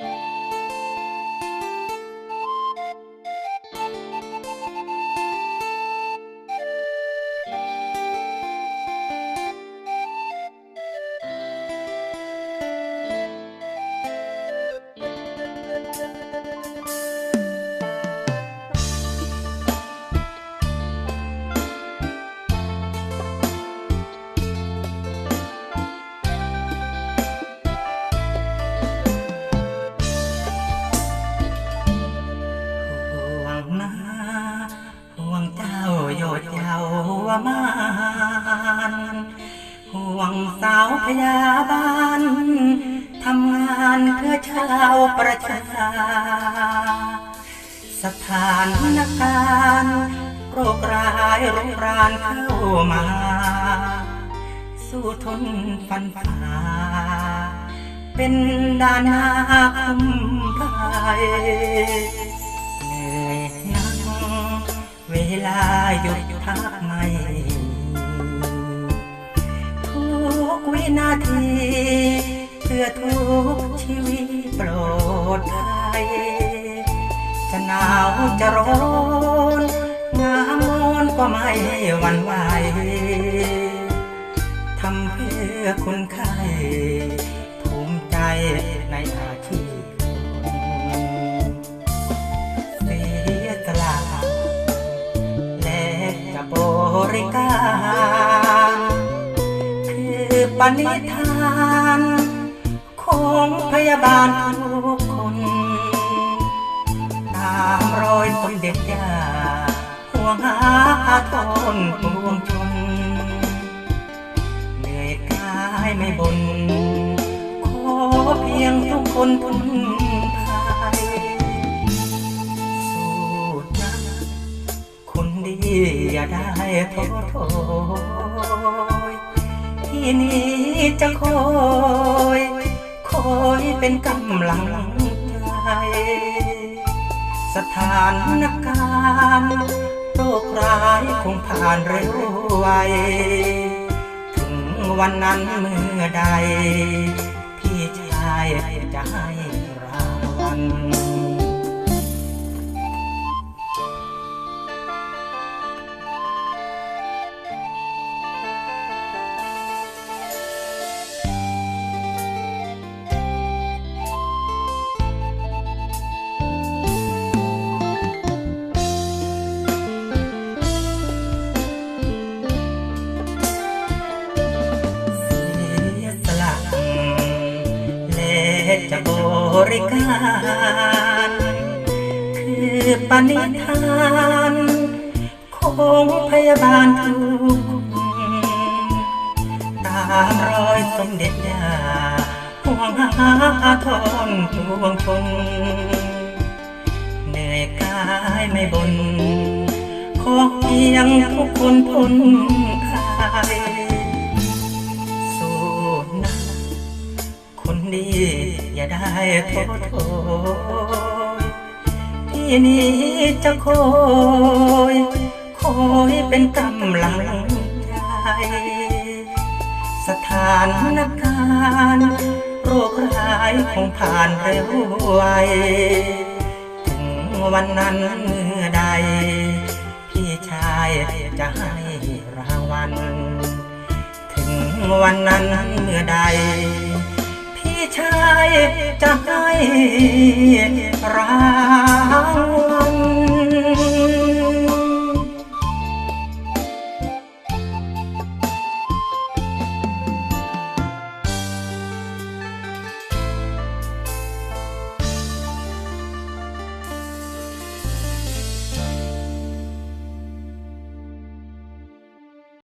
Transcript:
ห่ วงสาวพยาบาลทำงานเพื่อชาวประชา สถานการณ์โรคร้ายรุกรานเข้ามา สู้ทนฟันฝ่าเป็นดานาคมภัยเหนื่อยนักเวลาหยุดพักไม่ นาที เพื่อทุกชีวิตโปรดภัยจะหนาวจะร้อนงามมนก็ไม่หวั่นไหวทำเพื่อคนไข้ภูมิใจในอาชีพเสียสละและจะบริการ ปณิธาน ของพยาบาลทุกคน ตามรอยสมเด็จย่าห่วงหาทนปวงชน เหนื่อยกายไม่บนขอเพียงทุกคนทุนภายสู้นะคนดีอย่าได้ท้อถอย นี้จะคอย คอยเป็นกำลังใจสถานการณ์โรคร้ายคงผ่านเร็วไวถึงวันนั้นเมื่อใด พี่ชายจะให้รางวัล ริการ คือปณิธานของพยาบาลทุกคนตามรอยสมเด็จยาห่วงหาทนปวงชนเหนื่อยกายไม่บนขอเพียงทุกคนพ้นภัย นดีอย่าได้ท้อถอยที่นี้จะคอยคอยเป็นกำลังใจสถานการณ์โรคร้ายคงผ่านเร็วไวถึงวันนั้นเมื่อใด พี่ชายจะให้รางวัล ถึงวันนั้นเมื่อใด ชายจะให้รัง